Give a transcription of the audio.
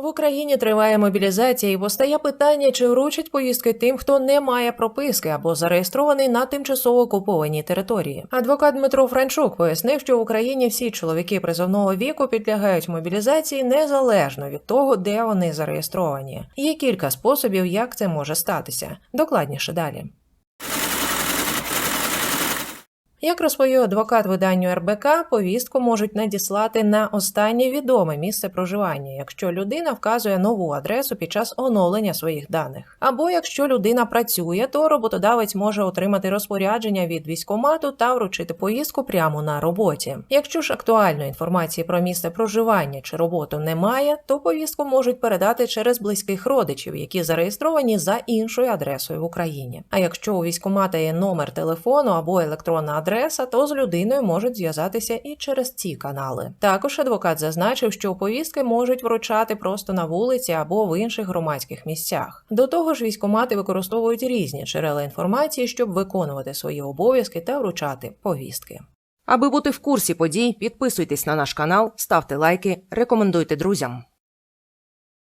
В Україні триває мобілізація і постає питання, чи вручать повістки тим, хто не має прописки або зареєстрований на тимчасово окупованій території. Адвокат Дмитро Франчук пояснив, що в Україні всі чоловіки призовного віку підлягають мобілізації незалежно від того, де вони зареєстровані. Є кілька способів, як це може статися. Докладніше далі. Як розповів адвокат виданню РБК, повістку можуть надіслати на останнє відоме місце проживання, якщо людина вказує нову адресу під час оновлення своїх даних. Або якщо людина працює, то роботодавець може отримати розпорядження від військкомату та вручити повістку прямо на роботі. Якщо ж актуальної інформації про місце проживання чи роботу немає, то повістку можуть передати через близьких родичів, які зареєстровані за іншою адресою в Україні. А якщо у військкомата є номер телефону або електронна адреса, то з людиною можуть зв'язатися і через ці канали. Також адвокат зазначив, що повістки можуть вручати просто на вулиці або в інших громадських місцях. До того ж, військкомати використовують різні джерела інформації, щоб виконувати свої обов'язки та вручати повістки. Аби бути в курсі подій, підписуйтесь на наш канал, ставте лайки, рекомендуйте друзям.